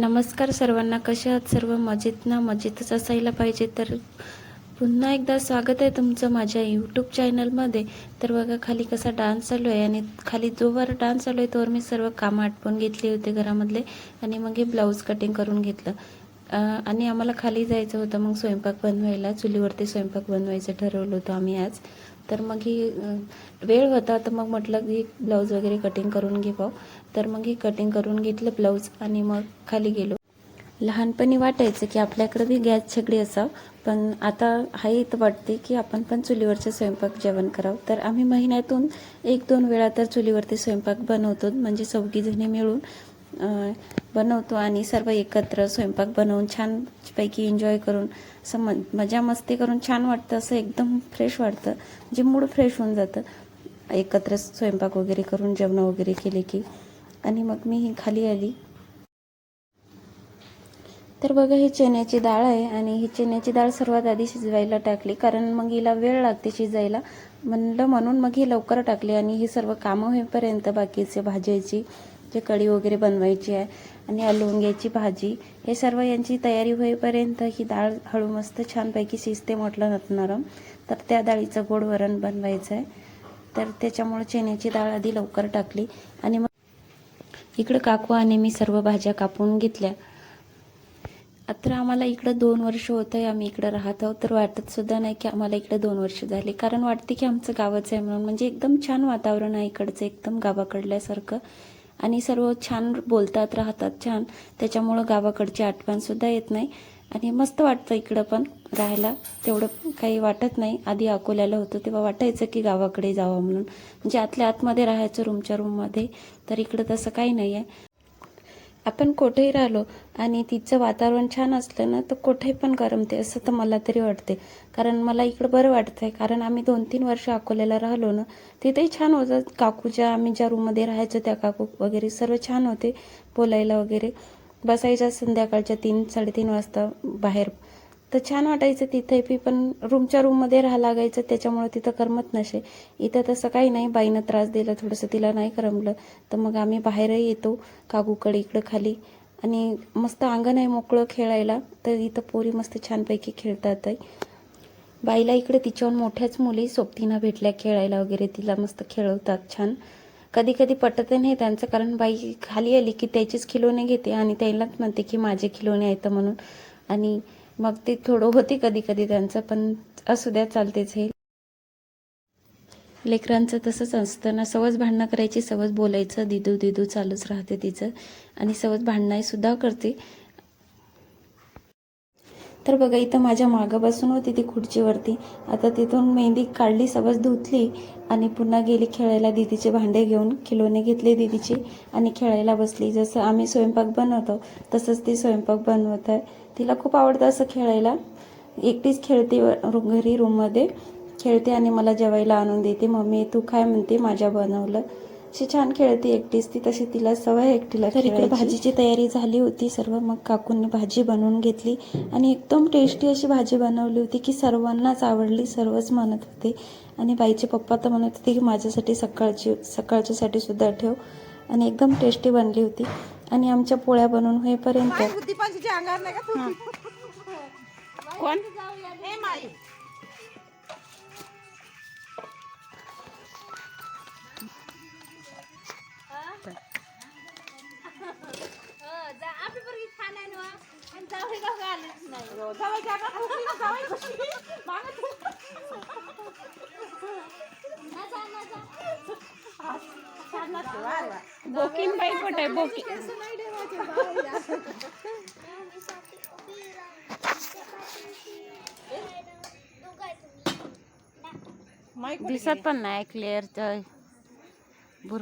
नमस्कार सर्वांना. कशा आहात सर्व? मजेत ना? मजेतच असायला पाहिजे. तर पुन्हा एकदा स्वागत आहे तुमचं माझ्या यूट्यूब चॅनलमध्ये तर बघा खाली कसा डान्स चालू आहे आणि खाली जोवर डान्स चालू आहे तोवर मी सर्व कामं आटपून घेतली होते घरामधले आणि मग हे ब्लाऊज कटिंग करून घेतलं. आणि आम्हाला खाली जायचं होतं मग स्वयंपाक बनवायला. चुलीवरती स्वयंपाक बनवायचं ठरवलं होतं आम्ही आज. तर मग ही वेळ होता तर मग म्हटलं की ब्लाऊज वगैरे कटिंग करून घेऊ तर मग ही कटिंग करून घेतलं ब्लाऊज आणि मग खाली गेलो. लहानपणी वाटायचं की आपल्याकडे बी गॅस छगडी असावं पण आता हाही इथं वाटते की आपण पण चुलीवरचं स्वयंपाक जेवण करावं. तर आम्ही महिन्यातून एक दोन वेळा तर चुलीवरती स्वयंपाक बनवतो म्हणजे चौघीजणी मिळून बनवतो आणि सर्व एकत्र स्वयंपाक बनवून छान छानपैकी एन्जॉय करून असं म मजा मस्ती करून छान वाटतं असं एकदम फ्रेश वाटतं. म्हणजे मूड फ्रेश होऊन जातं. एकत्र स्वयंपाक वगैरे करून जेवणं वगैरे केले की. आणि मग मी ही खाली आली. तर बघा ही चण्याची डाळ आहे आणि ही चण्याची डाळ सर्वात आधी शिजवायला टाकली कारण मग हिला वेळ लागते शिजायला. म्हणलं म्हणून मग ही लवकर टाकली आणि ही सर्व कामं होईपर्यंत बाकीचे भाज्याची जे कढी वगैरे बनवायची आहे आणि लोंग्याची भाजी हे सर्व यांची तयारी होईपर्यंत ही डाळ हळू मस्त छानपैकी शिजते म्हटलं नरम तर त्या डाळीचं गोड वरण बनवायचं आहे. तर त्याच्यामुळे चण्याची डाळ आधी लवकर टाकली आणि मग इकडं काकू आणि मी सर्व भाज्या कापून घेतल्या. आता आम्हाला इकडं दोन वर्ष होत आहे आम्ही इकडं राहत आहोत तर वाटत सुद्धा नाही की आम्हाला इकडं दोन वर्ष झाले. कारण वाटते की आमचं गावच आहे म्हणून. म्हणजे एकदम छान वातावरण आहे इकडचं एकदम गावाकडल्यासारखं. आणि सर्व छान बोलतात राहतात छान. त्याच्यामुळं गावाकडची आठवणसुद्धा येत नाही. आणि मस्त वाटतं इकडं पण राहायला. तेवढं काही वाटत नाही. आधी अकोल्याला होतं तेव्हा वाटायचं की गावाकडे जावं म्हणून. म्हणजे आतल्या आतमध्ये राहायचं रूमच्या रूममध्ये. तर इकडं तसं काही नाही आहे आपण कुठेही राहिलो आणि तिचं वातावरण छान असलं ना तर कुठेही पण करमते असं तर मला तरी वाटते कारण मला इकडं बरं वाटतंय. कारण आम्ही दोन तीन वर्ष अकोल्याला राहिलो ना तिथेही छान होतं. काकूच्या आम्ही ज्या रूममध्ये राहायचो त्या काकू वगैरे सर्व छान होते बोलायला वगैरे. बसायच्या संध्याकाळच्या तीन साडेतीन वाजता बाहेर. तर छान वाटायचं तिथे बी पण रूमच्या रूममध्ये राहा लागायचं त्याच्यामुळे तिथं करमत नसे. इथं तसं काही नाही बाईनं त्रास दिला थोडंसं तिला नाही करमलं. तर मग आम्ही बाहेरही येतो काकूकडे इकडं खाली. आणि मस्त अंगण आहे मोकळं खेळायला. तर इथं पोरी मस्त छानपैकी खेळतात आहे बाईला इकडे तिच्याहून मोठ्याच मुली सोबतीनं भेटल्या खेळायला वगैरे. तिला मस्त खेळवतात छान. कधी कधी पटत नाही त्यांचं कारण बाई खाली आली की त्याचीच खिलोने घेते. आणि त्यालाच म्हणते की माझे खिलोने आहेत म्हणून. आणि मग ते थोडं होते कधी कधी त्यांचं पण असू द्या चालतेच हे. लेकरांचं तसंच असतं ना सहज भांडणं करायची सहज बोलायचं दिदू दिदू चालूच राहते तिचं. आणि सहज भांडणं सुद्धा करते. तर बघा इथं माझ्या मागं बसून होती ती खुर्चीवरती आता तिथून मेहंदी काढली सवज धुतली आणि पुन्हा गेली खेळायला दीदीचे भांडे घेऊन. खिलोने घेतले दीदीचे आणि खेळायला बसली. जसं आम्ही स्वयंपाक बनवतो तसंच ती स्वयंपाक बनवत. आहे तिला खूप आवडतं असं खेळायला. एकटीच खेळते व- घरी रूममध्ये खेळते आणि मला जेवायला आणून देते. मम्मी तू काय म्हणते? माझ्या बनवलं. अशी छान खेळते एकटीच ती तशी तिला सवय एकटीला तर इकडे भाजीची तयारी झाली होती. सर्व मग काकूंनी भाजी बनवून घेतली. आणि एकदम टेस्टी अशी भाजी बनवली होती की सर्वांनाच आवडली सर्वच म्हणत होते. आणि बाईचे पप्पा तर म्हणत होते की माझ्यासाठी सकाळची सकाळच्यासाठी सुद्धा ठेव. आणि एकदम टेस्टी बनली होती. आणि आमच्या पोळ्या बनवून होईपर्यंत कोण? बोकीन बाई कुठे आहे? बोकी माई कुठे दिसत पण नाही क्लिअर बुर